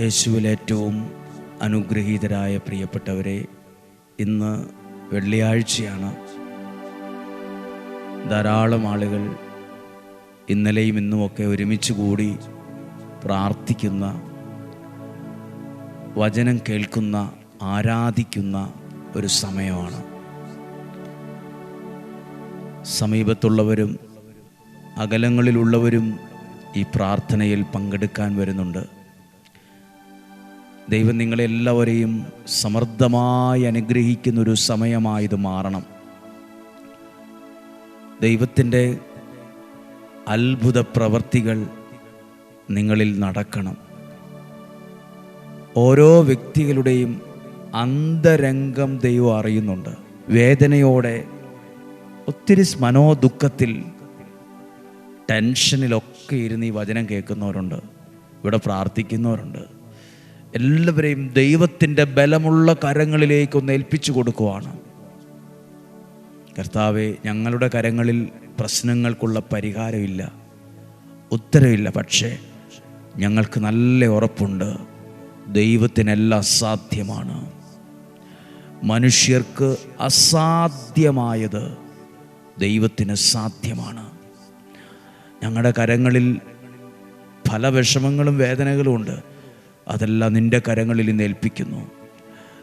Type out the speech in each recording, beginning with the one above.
യേശുവിൽ ഏറ്റവും അനുഗ്രഹീതരായ പ്രിയപ്പെട്ടവരെ ഇന്ന് വെള്ളിയാഴ്ചയാണ്. ധാരാളം ആളുകൾ ഇന്നലെയും ഇന്നുമൊക്കെ ഒരുമിച്ച് കൂടി പ്രാർത്ഥിക്കുന്ന വചനം കേൾക്കുന്ന ആരാധിക്കുന്ന ഒരു സമയമാണ്. സമീപത്തുള്ളവരും അകലങ്ങളിലുള്ളവരും ഈ പ്രാർത്ഥനയിൽ പങ്കെടുക്കാൻ വരുന്നുണ്ട്. ദൈവം നിങ്ങളെല്ലാവരെയും സമൃദ്ധമായി അനുഗ്രഹിക്കുന്നൊരു സമയമായത് മാറണം. ദൈവത്തിന്റെ അത്ഭുത പ്രവർത്തികൾ നിങ്ങളിൽ നടക്കണം. ഓരോ വ്യക്തികളുടെയും അന്തരംഗം ദൈവം അറിയുന്നുണ്ട്. വേദനയോടെ ഒത്തിരി മനോദുഃഖത്തിൽ ടെൻഷനിലൊക്കെ ഇരുന്ന് ഈ വചനം കേൾക്കുന്നവരുണ്ട്. ഇവിടെ പ്രാർത്ഥിക്കുന്നവരുണ്ട്. എല്ലാവരെയും ദൈവത്തിന്റെ ബലമുള്ള കരങ്ങളിലേക്ക് ഒന്ന് ഏൽപ്പിച്ചു കൊടുക്കുവാണ്. കർത്താവെ ഞങ്ങളുടെ കരങ്ങളിൽ പ്രശ്നങ്ങൾക്കുള്ള പരിഹാരമില്ല. ഉത്തരവില്ല. പക്ഷേ ഞങ്ങൾക്ക് നല്ല ഉറപ്പുണ്ട്. ദൈവത്തിനെല്ലാം സാധ്യമാണ് മനുഷ്യർക്ക് അസാധ്യമായത് ദൈവത്തിന് സാധ്യമാണ്. ഞങ്ങളുടെ കരങ്ങളിൽ പല വിഷമങ്ങളും വേദനകളും ഉണ്ട്. അതെല്ലാം നിന്റെ കരങ്ങളിൽ നിന്ന് ഏൽപ്പിക്കുന്നു.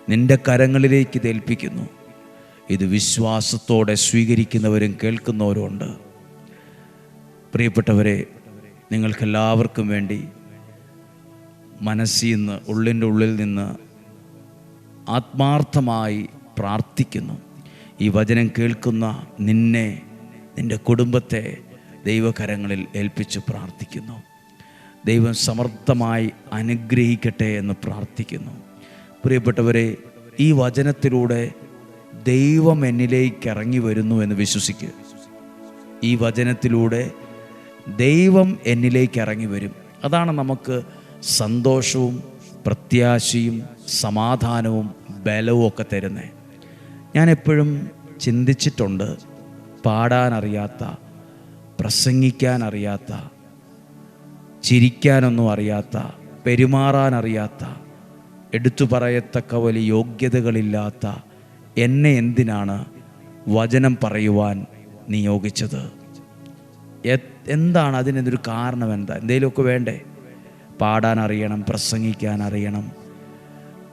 നിന്റെ കരങ്ങളിലേക്ക് ഇത് ഏൽപ്പിക്കുന്നു. ഇത് വിശ്വാസത്തോടെ സ്വീകരിക്കുന്നവരും കേൾക്കുന്നവരും ഉണ്ട് പ്രിയപ്പെട്ടവരെ നിങ്ങൾക്കെല്ലാവർക്കും വേണ്ടി മനസ്സിൽ നിന്ന് ഉള്ളിന്റെ ഉള്ളിൽ നിന്ന് ആത്മാർത്ഥമായി പ്രാർത്ഥിക്കുന്നു. ഈ വചനം കേൾക്കുന്ന നിന്നെ നിന്റെ കുടുംബത്തെ ദൈവകരങ്ങളിൽ ഏൽപ്പിച്ച് പ്രാർത്ഥിക്കുന്നു. ദൈവം സമർത്ഥമായി അനുഗ്രഹിക്കട്ടെ എന്ന് പ്രാർത്ഥിക്കുന്നു. പ്രിയപ്പെട്ടവരെ ഈ വചനത്തിലൂടെ ദൈവം എന്നിലേക്ക് ഇറങ്ങി വരുന്നു എന്ന് വിശ്വസിക്കുക. ഈ വചനത്തിലൂടെ ദൈവം എന്നിലേക്ക് ഇറങ്ങി വരും. അതാണ് നമുക്ക് സന്തോഷവും പ്രത്യാശയും സമാധാനവും ബലവും ഒക്കെ തരുന്നത് ഞാൻ എപ്പോഴും ചിന്തിച്ചിട്ടുണ്ട് പാടാനറിയാത്ത പ്രസംഗിക്കാൻ അറിയാത്ത ചിരിക്കാനൊന്നും അറിയാത്ത പെരുമാറാനറിയാത്ത എടുത്തു പറയത്തക്ക വലിയ യോഗ്യതകളില്ലാത്ത എന്നെ എന്തിനാണ് വചനം പറയുവാൻ നിയോഗിച്ചത്? എന്താണ് അതിനൊരു കാരണം എന്താ? എന്തെങ്കിലുമൊക്കെ വേണ്ടേ? പാടാൻ അറിയണം പ്രസംഗിക്കാൻ അറിയണം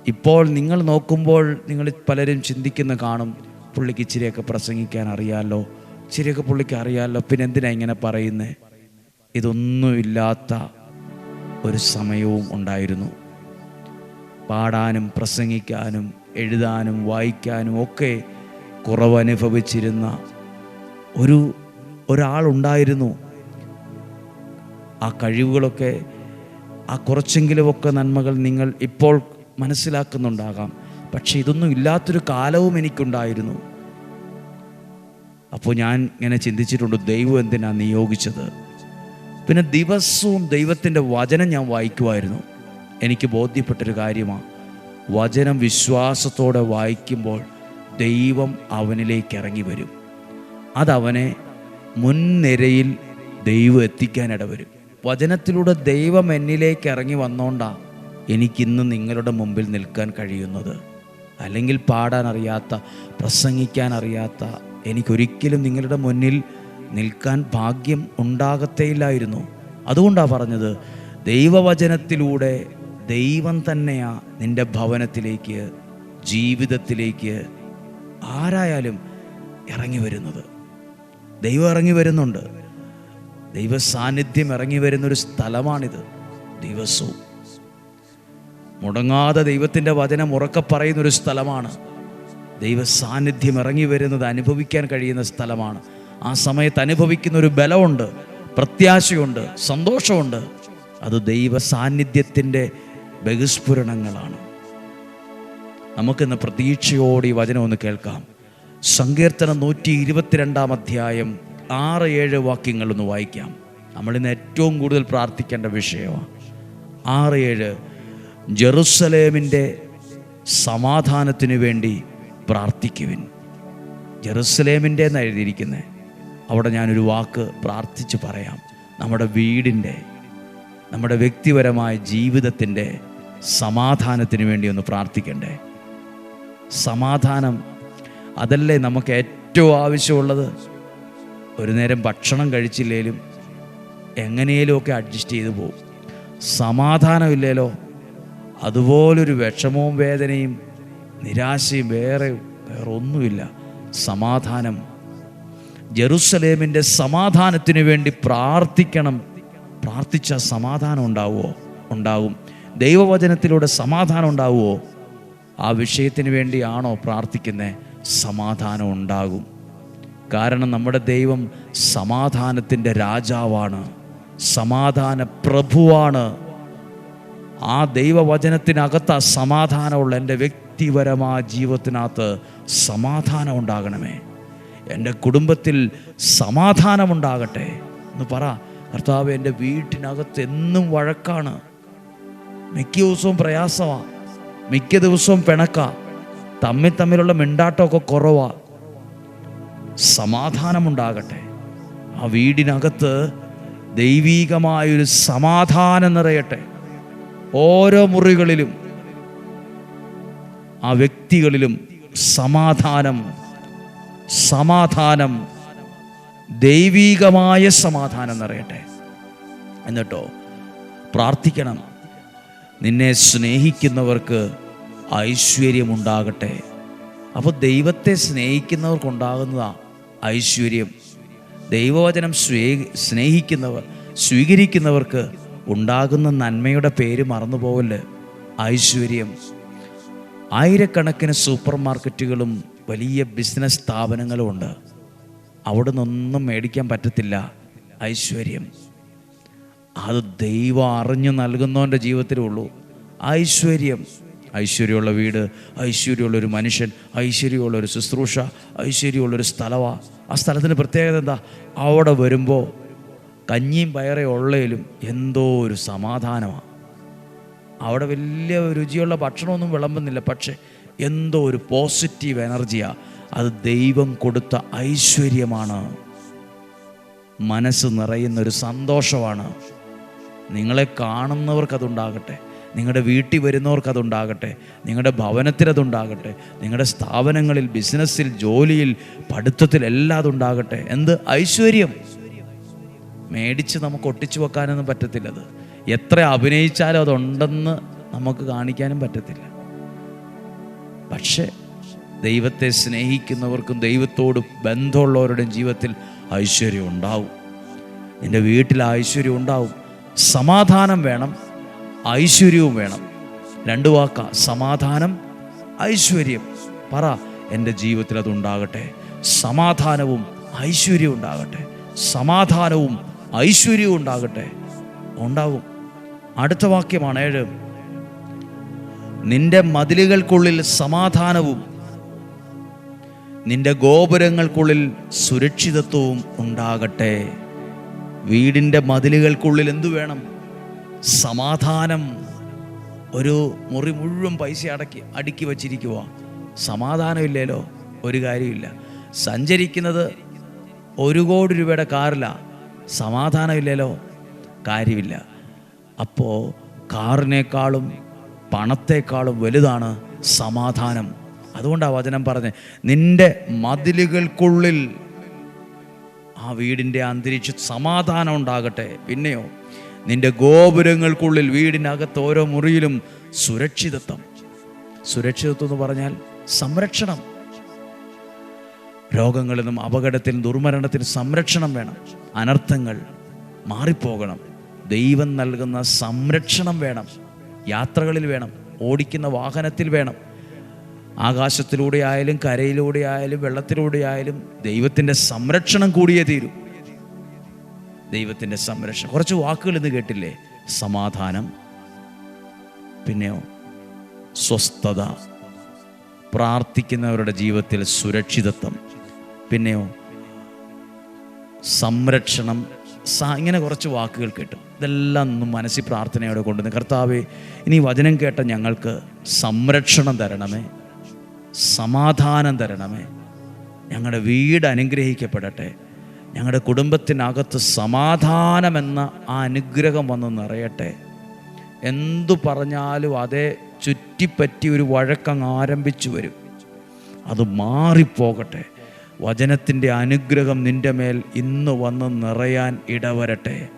ഇപ്പോൾ നിങ്ങൾ നോക്കുമ്പോൾ നിങ്ങൾ പലരും ചിന്തിക്കുന്ന കാണും പുള്ളിക്ക് ഇച്ചിരിയൊക്കെ പ്രസംഗിക്കാൻ അറിയാമല്ലോ ഇച്ചിരിയൊക്കെ പുള്ളിക്ക് അറിയാമല്ലോ പിന്നെ എന്തിനാ ഇങ്ങനെ പറയുന്നത് ഇതൊന്നുമില്ലാത്ത ഒരു സമയവും ഉണ്ടായിരുന്നു. പാടാനും പ്രസംഗിക്കാനും എഴുതാനും വായിക്കാനും ഒക്കെ കുറവനുഭവിച്ചിരുന്ന ഒരു ഒരാളുണ്ടായിരുന്നു. ആ കഴിവുകളൊക്കെ ആ കുറച്ചെങ്കിലുമൊക്കെ നന്മകൾ നിങ്ങൾ ഇപ്പോൾ മനസ്സിലാക്കുന്നുണ്ടാകാം. പക്ഷെ ഇതൊന്നും ഇല്ലാത്തൊരു കാലവും എനിക്കുണ്ടായിരുന്നു. അപ്പോൾ ഞാൻ ഇങ്ങനെ ചിന്തിച്ചിട്ടുണ്ട് ദൈവം എന്തിനാണ് നിയോഗിച്ചത്? പിന്നെ ദിവസവും ദൈവത്തിന്റെ വചനം ഞാൻ വായിക്കുമായിരുന്നു. എനിക്ക് ബോധ്യപ്പെട്ടൊരു കാര്യമാണ്. വചനം വിശ്വാസത്തോടെ വായിക്കുമ്പോൾ ദൈവം അവനിലേക്ക് ഇറങ്ങി വരും. അതവനെ മുൻനിരയിൽ ദൈവം എത്തിക്കാനിട വരും വചനത്തിലൂടെ ദൈവം എന്നിലേക്ക് ഇറങ്ങി വന്നോണ്ടാ എനിക്കിന്ന് നിങ്ങളുടെ മുമ്പിൽ നിൽക്കാൻ കഴിയുന്നത്. അല്ലെങ്കിൽ പാടാൻ അറിയാത്ത പ്രസംഗിക്കാൻ അറിയാത്ത എനിക്കൊരിക്കലും നിങ്ങളുടെ മുന്നിൽ നിൽക്കാൻ ഭാഗ്യം ഉണ്ടാകത്തേയില്ലായിരുന്നു. അതുകൊണ്ടാണ് പറഞ്ഞത് ദൈവവചനത്തിലൂടെ ദൈവം തന്നെയാ നിന്റെ ഭവനത്തിലേക്ക് ജീവിതത്തിലേക്ക് ആരായാലും ഇറങ്ങി വരുന്നത്. ദൈവം ഇറങ്ങി വരുന്നുണ്ട്. ദൈവ സാന്നിധ്യം ഇറങ്ങി വരുന്നൊരു സ്ഥലമാണിത്. ദിവസവും. മുടങ്ങാതെ ദൈവത്തിന്റെ വചനം ഉറക്കെ പറയുന്നൊരു സ്ഥലമാണ്. ദൈവ സാന്നിധ്യം ഇറങ്ങി വരുന്നത് അനുഭവിക്കാൻ കഴിയുന്ന സ്ഥലമാണ്. ആ സമയത്ത് അനുഭവിക്കുന്ന ഒരു ബലമുണ്ട് പ്രത്യാശയുണ്ട് സന്തോഷമുണ്ട്. അത് ദൈവ സാന്നിധ്യത്തിന്റെ ബഹിസ്ഫുരണങ്ങളാണ്. നമുക്കിന്ന് പ്രതീക്ഷയോടെ ഈ വചനം ഒന്ന് കേൾക്കാം. സങ്കീർത്തനം നൂറ്റി ഇരുപത്തിരണ്ടാം അധ്യായം ആറ് ഏഴ് വാക്യങ്ങളൊന്ന് വായിക്കാം. നമ്മളിന്ന് ഏറ്റവും കൂടുതൽ പ്രാർത്ഥിക്കേണ്ട വിഷയമാണ്. ആറ് ഏഴ് ജെറുസലേമിന്റെ സമാധാനത്തിനു വേണ്ടി പ്രാർത്ഥിക്കുവിൻ. ജെറുസലേമിന്റെ എന്ന് എഴുതിയിരിക്കുന്നത് അവിടെ ഞാനൊരു വാക്ക് പ്രാർത്ഥിച്ച് പറയാം. നമ്മുടെ വീടിന്റെ നമ്മുടെ വ്യക്തിപരമായ ജീവിതത്തിന്റെ സമാധാനത്തിന് വേണ്ടി ഒന്ന് പ്രാർത്ഥിക്കണ്ടേ? സമാധാനം അതല്ലേ നമുക്ക് ഏറ്റവും ആവശ്യമുള്ളത്? ഒരു നേരം ഭക്ഷണം കഴിച്ചില്ലേലും എങ്ങനെയൊക്കെ അഡ്ജസ്റ്റ് ചെയ്തു പോകും. സമാധാനമില്ലേലോ അതുപോലൊരു വിഷമവും വേദനയും നിരാശയും വേറെ വേറെ ഒന്നുമില്ല സമാധാനം ജെറുസലേമിന്റെ സമാധാനത്തിന് വേണ്ടി പ്രാർത്ഥിക്കണം. പ്രാർത്ഥിച്ച സമാധാനം ഉണ്ടാവുമോ ഉണ്ടാവും. ദൈവവചനത്തിലൂടെ സമാധാനം ഉണ്ടാവുമോ ആ വിഷയത്തിന് വേണ്ടിയാണോ പ്രാർത്ഥിക്കുന്നത് സമാധാനം ഉണ്ടാകും. കാരണം നമ്മുടെ ദൈവം സമാധാനത്തിന്റെ രാജാവാണ്. സമാധാന പ്രഭുവാണ്. ആ ദൈവവചനത്തിനകത്ത് സമാധാനമുള്ള എന്റെ വ്യക്തിപരമായ ജീവിതത്തിനകത്ത് സമാധാനം ഉണ്ടാകണമേ. എന്റെ കുടുംബത്തിൽ സമാധാനമുണ്ടാകട്ടെ എന്ന് പറ. കർത്താവ് എന്റെ വീട്ടിനകത്ത് എന്നും വഴക്കാണ്. മിക്ക ദിവസവും പ്രയാസമാണ് മിക്ക ദിവസവും പിണക്ക. തമ്മിൽ തമ്മിലുള്ള മിണ്ടാട്ടമൊക്കെ കുറവാ. സമാധാനമുണ്ടാകട്ടെ. ആ വീടിനകത്ത് ദൈവീകമായൊരു സമാധാനം നിറയട്ടെ. ഓരോ മുറികളിലും ആ വ്യക്തികളിലും സമാധാനം സമാധാനം ദൈവീകമായ സമാധാനം നിറയട്ടെ. എന്നിട്ടോ പ്രാർത്ഥിക്കണം. നിന്നെ സ്നേഹിക്കുന്നവർക്ക് ഐശ്വര്യമുണ്ടാകട്ടെ. അപ്പോൾ ദൈവത്തെ സ്നേഹിക്കുന്നവർക്കുണ്ടാകുന്നതാ ഐശ്വര്യം. ദൈവവചനം സ്വേ സ്നേഹിക്കുന്നവർ സ്വീകരിക്കുന്നവർക്ക് ഉണ്ടാകുന്ന നന്മയുടെ പേര് മറന്നു പോവല്ലേ ഐശ്വര്യം. ആയിരക്കണക്കിന് സൂപ്പർ മാർക്കറ്റുകളും വലിയ ബിസിനസ് സ്ഥാപനങ്ങളുമുണ്ട് അവിടെ നിന്നൊന്നും മേടിക്കാൻ പറ്റത്തില്ല. ഐശ്വര്യം. അത് ദൈവം അറിഞ്ഞു നൽകുന്നവന്റെ ജീവിതത്തിലുള്ളൂ ഐശ്വര്യം. ഐശ്വര്യമുള്ള വീട് ഐശ്വര്യമുള്ള ഒരു മനുഷ്യൻ ഐശ്വര്യമുള്ള ഒരു ശുശ്രൂഷ ഐശ്വര്യമുള്ള ഒരു സ്ഥലമാണ് ആ സ്ഥലത്തിന് പ്രത്യേകത എന്താ? അവിടെ വരുമ്പോൾ കഞ്ഞിയും പയറേ ഉള്ളതിലും എന്തോ ഒരു സമാധാനമാണ് അവിടെ വലിയ രുചിയുള്ള ഭക്ഷണമൊന്നും വിളമ്പുന്നില്ല. പക്ഷേ എന്തോ ഒരു പോസിറ്റീവ് എനർജിയാണ് അത് ദൈവം കൊടുത്ത ഐശ്വര്യമാണ്. മനസ്സ് നിറയുന്ന ഒരു സന്തോഷമാണ്. നിങ്ങളെ കാണുന്നവർക്കതുണ്ടാകട്ടെ നിങ്ങളുടെ വീട്ടിൽ വരുന്നവർക്ക് അതുണ്ടാകട്ടെ. നിങ്ങളുടെ ഭവനത്തിൽ അതുണ്ടാകട്ടെ. നിങ്ങളുടെ സ്ഥാപനങ്ങളിൽ ബിസിനസ്സിൽ ജോലിയിൽ പഠിത്തത്തിൽ എല്ലാം അതുണ്ടാകട്ടെ. എന്ത്? ഐശ്വര്യം. മേടിച്ച് നമുക്ക് ഒട്ടിച്ചു വെക്കാനൊന്നും പറ്റത്തില്ലത് എത്ര അഭിനയിച്ചാലും അതുണ്ടെന്ന് നമുക്ക് കാണിക്കാനും പറ്റത്തില്ല. പക്ഷേ ദൈവത്തെ സ്നേഹിക്കുന്നവർക്കും ദൈവത്തോട് ബന്ധമുള്ളവരുടെയും ജീവിതത്തിൽ ഐശ്വര്യം ഉണ്ടാവും. എന്റെ വീട്ടിൽ ഐശ്വര്യം ഉണ്ടാവും. സമാധാനം വേണം ഐശ്വര്യവും വേണം. രണ്ട് വാക്ക സമാധാനം ഐശ്വര്യം. പറ എന്റെ ജീവിതത്തിൽ അതുണ്ടാകട്ടെ. സമാധാനവും ഐശ്വര്യവും ഉണ്ടാകട്ടെ. സമാധാനവും ഐശ്വര്യവും ഉണ്ടാകട്ടെ. ഉണ്ടാവും. അടുത്ത വാക്യമാണ് ഏഴ്. നിന്റെ മതിലുകൾക്കുള്ളിൽ സമാധാനവും നിന്റെ ഗോപുരങ്ങൾക്കുള്ളിൽ സുരക്ഷിതത്വവും ഉണ്ടാകട്ടെ. വീടിന്റെ മതിലുകൾക്കുള്ളിൽ എന്തു വേണം? സമാധാനം. ഒരു മുറി മുഴുവൻ പൈസ അടക്കി അടുക്കി വച്ചിരിക്കുക സമാധാനമില്ലല്ലോ ഒരു കാര്യമില്ല. സഞ്ചരിക്കുന്നത് ഒരു കോടി രൂപയുടെ കാറില്ല സമാധാനമില്ലല്ലോ കാര്യമില്ല. അപ്പോൾ കാറിനേക്കാളും പണത്തെക്കാളും വലുതാണ് സമാധാനം. അതുകൊണ്ടാണ് വചനം പറഞ്ഞ് നിന്റെ മതിലുകൾക്കുള്ളിൽ ആ വീടിന്റെ അന്തരീക്ഷ സമാധാനം ഉണ്ടാകട്ടെ. പിന്നെയോ നിന്റെ ഗോപുരങ്ങൾക്കുള്ളിൽ വീടിനകത്ത് ഓരോ മുറിയിലും സുരക്ഷിതത്വം. സുരക്ഷിതത്വം എന്ന് പറഞ്ഞാൽ സംരക്ഷണം. രോഗങ്ങളിൽ നിന്നും അപകടത്തിൽ ദുർമരണത്തിൽ സംരക്ഷണം വേണം. അനർത്ഥങ്ങൾ മാറിപ്പോകണം. ദൈവം നൽകുന്ന സംരക്ഷണം വേണം. യാത്രകളിൽ വേണം ഓടിക്കുന്ന വാഹനത്തിൽ വേണം. ആകാശത്തിലൂടെ ആയാലും കരയിലൂടെ ആയാലും വെള്ളത്തിലൂടെ ആയാലും ദൈവത്തിന്റെ സംരക്ഷണം കൂടിയേ തീരൂ. ദൈവത്തിന്റെ സംരക്ഷണം. കുറച്ച് വാക്കുകൾ ഇന്ന് കേട്ടില്ലേ? സമാധാനം പിന്നെയോ സ്വസ്ഥത പ്രാർത്ഥിക്കുന്നവരുടെ ജീവിതത്തിൽ സുരക്ഷിതത്വം പിന്നെയോ സംരക്ഷണം ഇങ്ങനെ കുറച്ച് വാക്കുകൾ കേട്ടു. ഇതെല്ലാം ഒന്നും മനസ്സിൽ പ്രാർത്ഥനയോടെ കൊണ്ടുവന്ന് കർത്താവെ ഇനി വചനം കേട്ട ഞങ്ങൾക്ക് സംരക്ഷണം തരണമേ സമാധാനം തരണമേ. ഞങ്ങളുടെ വീട് അനുഗ്രഹിക്കപ്പെടട്ടെ. ഞങ്ങളുടെ കുടുംബത്തിനകത്ത് സമാധാനമെന്ന ആ അനുഗ്രഹം വന്ന് നിറയട്ടെ. എന്തു പറഞ്ഞാലും അതേ ചുറ്റിപ്പറ്റി ഒരു വഴക്കങ്ങ് ആരംഭിച്ചു വരും. അത് മാറിപ്പോകട്ടെ. വചനത്തിന്റെ അനുഗ്രഹം നിന്റെ മേൽ ഇന്ന് വന്ന് നിറയാൻ ഇടവരട്ടെ.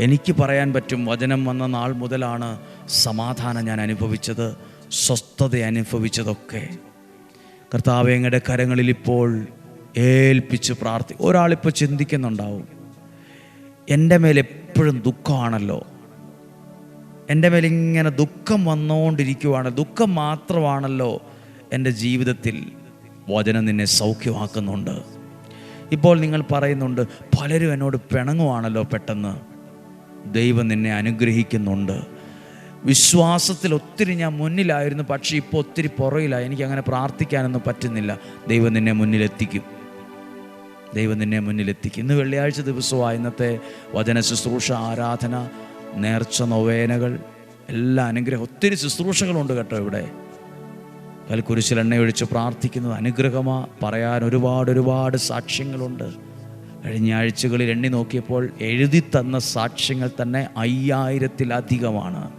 എനിക്ക് പറയാൻ പറ്റും വചനം വന്ന നാൾ മുതലാണ് സമാധാനം ഞാൻ അനുഭവിച്ചത് സ്വസ്ഥത അനുഭവിച്ചതൊക്കെ. കർത്താവ് എങ്ങളുടെ കരങ്ങളിൽ ഇപ്പോൾ ഏൽപ്പിച്ച് പ്രാർത്ഥി ഒരാളിപ്പോൾ ചിന്തിക്കുന്നുണ്ടാവും എന്റെ മേൽ എപ്പോഴും ദുഃഖമാണല്ലോ. എന്റെ മേൽ ഇങ്ങനെ ദുഃഖം വന്നുകൊണ്ടിരിക്കുവാണ് ദുഃഖം മാത്രമാണല്ലോ എന്റെ ജീവിതത്തിൽ വചനം നിന്നെ സൗഖ്യമാക്കുന്നുണ്ട്. ഇപ്പോൾ നിങ്ങൾ പറയുന്നുണ്ട് പലരും എന്നോട് പിണങ്ങുവാണല്ലോ പെട്ടെന്ന്. ദൈവം നിന്നെ അനുഗ്രഹിക്കുന്നുണ്ട്. വിശ്വാസത്തിൽ ഒത്തിരി ഞാൻ മുന്നിലായിരുന്നു പക്ഷേ ഇപ്പോൾ ഒത്തിരി പുറയിലായി എനിക്ക് അങ്ങനെ പ്രാർത്ഥിക്കാനൊന്നും പറ്റുന്നില്ല. ദൈവം നിന്നെ മുന്നിലെത്തിക്കും. ദൈവം നിന്നെ മുന്നിലെത്തിക്കും. ഇന്ന് വെള്ളിയാഴ്ച ദിവസമായി ഇന്നത്തെ വചന ശുശ്രൂഷ ആരാധന നേർച്ച നൊവേനകൾ എല്ലാ അനുഗ്രഹം. ഒത്തിരി ശുശ്രൂഷകളുണ്ട് കേട്ടോ ഇവിടെ. കൽക്കുരിശിൽ എണ്ണ ഒഴിച്ച് പ്രാർത്ഥിക്കുന്നത് അനുഗ്രഹമാ. പറയാൻ ഒരുപാട് ഒരുപാട് സാക്ഷ്യങ്ങളുണ്ട്. കഴിഞ്ഞ ആഴ്ചകളിൽ എണ്ണി നോക്കിയപ്പോൾ എഴുതി തന്ന സാക്ഷ്യങ്ങൾ തന്നെ അയ്യായിരത്തിലധികമാണ്.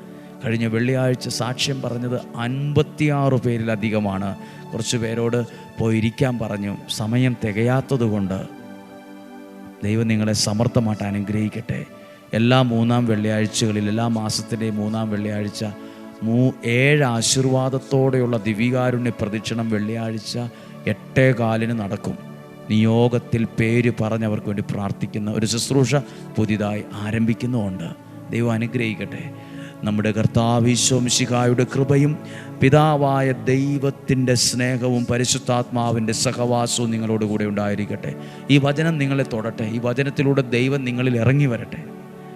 കഴിഞ്ഞ വെള്ളിയാഴ്ച സാക്ഷ്യം പറഞ്ഞത് അൻപത്തിയാറ് പേരിലധികമാണ്. കുറച്ച് പേരോട് പോയിരിക്കാൻ പറഞ്ഞു. സമയം തികയാത്തതുകൊണ്ട് ദൈവം നിങ്ങളെ സമർത്ഥമായിട്ട് അനുഗ്രഹിക്കട്ടെ. എല്ലാ മൂന്നാം വെള്ളിയാഴ്ചകളിൽ എല്ലാ മാസത്തിന്റെയും മൂന്നാം വെള്ളിയാഴ്ച മൂ ഏഴ് ആശീർവാദത്തോടെയുള്ള ദിവികാരുണ്യ പ്രദക്ഷിണം വെള്ളിയാഴ്ച എട്ടേ കാലിന് നടക്കും. നിയോഗത്തിൽ പേര് പറഞ്ഞവർക്ക് വേണ്ടി പ്രാർത്ഥിക്കുന്ന ഒരു ശുശ്രൂഷ പുതിയതായി ആരംഭിക്കുന്നുമുണ്ട്. ദൈവം അനുഗ്രഹിക്കട്ടെ. നമ്മുടെ കർത്താവിശ്വംശികായുടെ കൃപയും പിതാവായ ദൈവത്തിന്റെ സ്നേഹവും പരിശുദ്ധാത്മാവിന്റെ സഹവാസവും നിങ്ങളോട് കൂടെ ഉണ്ടായിരിക്കട്ടെ. ഈ വചനം നിങ്ങളെ തൊടട്ടെ. ഈ വചനത്തിലൂടെ ദൈവം നിങ്ങളിൽ ഇറങ്ങി വരട്ടെ.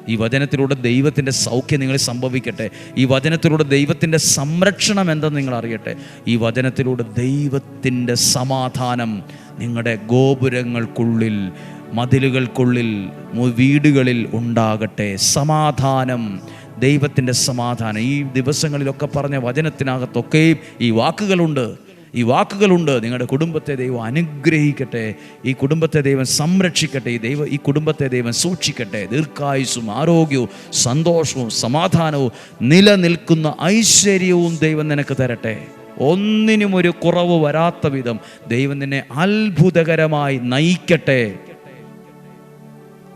ഈ വചനത്തിലൂടെ ദൈവത്തിന്റെ സൗഖ്യം നിങ്ങൾ സംഭവിക്കട്ടെ. ഈ വചനത്തിലൂടെ ദൈവത്തിന്റെ സംരക്ഷണം എന്തെന്ന് നിങ്ങൾ അറിയട്ടെ. ഈ വചനത്തിലൂടെ ദൈവത്തിന്റെ സമാധാനം നിങ്ങളുടെ ഗോപുരങ്ങൾക്കുള്ളിൽ മതിലുകൾക്കുള്ളിൽ വീടുകളിൽ ഉണ്ടാകട്ടെ. സമാധാനം ദൈവത്തിന്റെ സമാധാനം. ഈ ദിവസങ്ങളിലൊക്കെ പറഞ്ഞ വചനത്തിനകത്തൊക്കെയും ഈ വാക്കുകളുണ്ട്. ഈ വാക്കുകളുണ്ട്. നിങ്ങളുടെ കുടുംബത്തെ ദൈവം അനുഗ്രഹിക്കട്ടെ. ഈ കുടുംബത്തെ ദൈവം സംരക്ഷിക്കട്ടെ. ഈ ദൈവം ഈ കുടുംബത്തെ ദൈവം സൂക്ഷിക്കട്ടെ. ദീർഘായുസും ആരോഗ്യവും സന്തോഷവും സമാധാനവും നിലനിൽക്കുന്ന ഐശ്വര്യവും ദൈവം നിനക്ക് തരട്ടെ. ഒന്നിനും ഒരു കുറവ് വരാത്ത വിധം ദൈവം നിന്നെ അത്ഭുതകരമായി നയിക്കട്ടെ.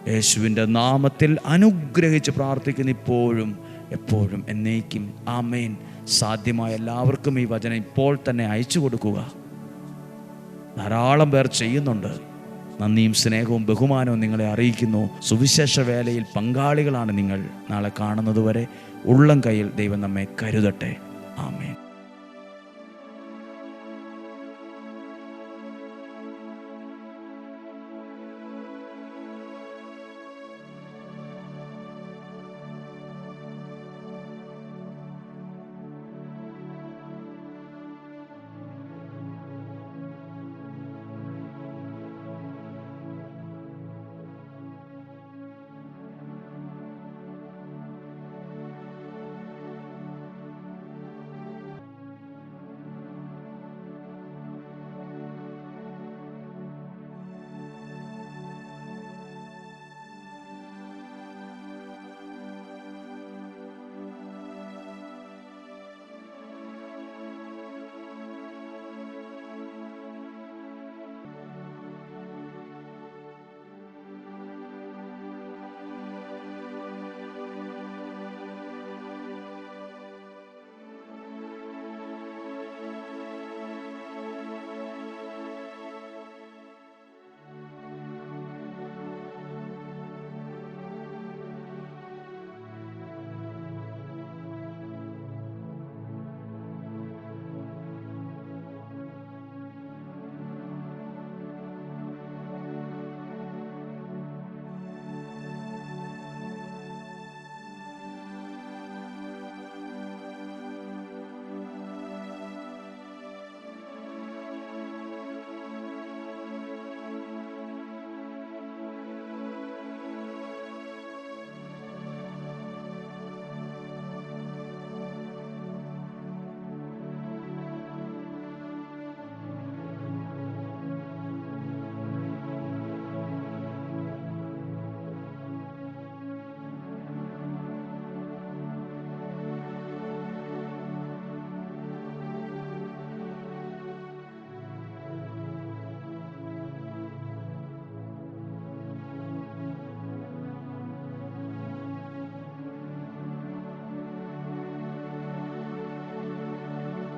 യേശുവിന്റെ നാമത്തിൽ അനുഗ്രഹിച്ച് പ്രാർത്ഥിക്കുന്ന ഇപ്പോഴും എപ്പോഴും എന്നേക്കും. ആമേൻ. സാധ്യമായ എല്ലാവർക്കും ഈ വചനം ഇപ്പോൾ തന്നെ അയച്ചു കൊടുക്കുക. ധാരാളം പേർ ചെയ്യുന്നുണ്ട്. നന്ദിയും സ്നേഹവും ബഹുമാനവും നിങ്ങളെ അറിയിക്കുന്നു. സുവിശേഷ വേലയിൽ പങ്കാളികളാണ് നിങ്ങൾ. നാളെ കാണുന്നതുവരെ ഉള്ളം കയ്യിൽ ദൈവം നമ്മെ കരുതട്ടെ. ആമേൻ.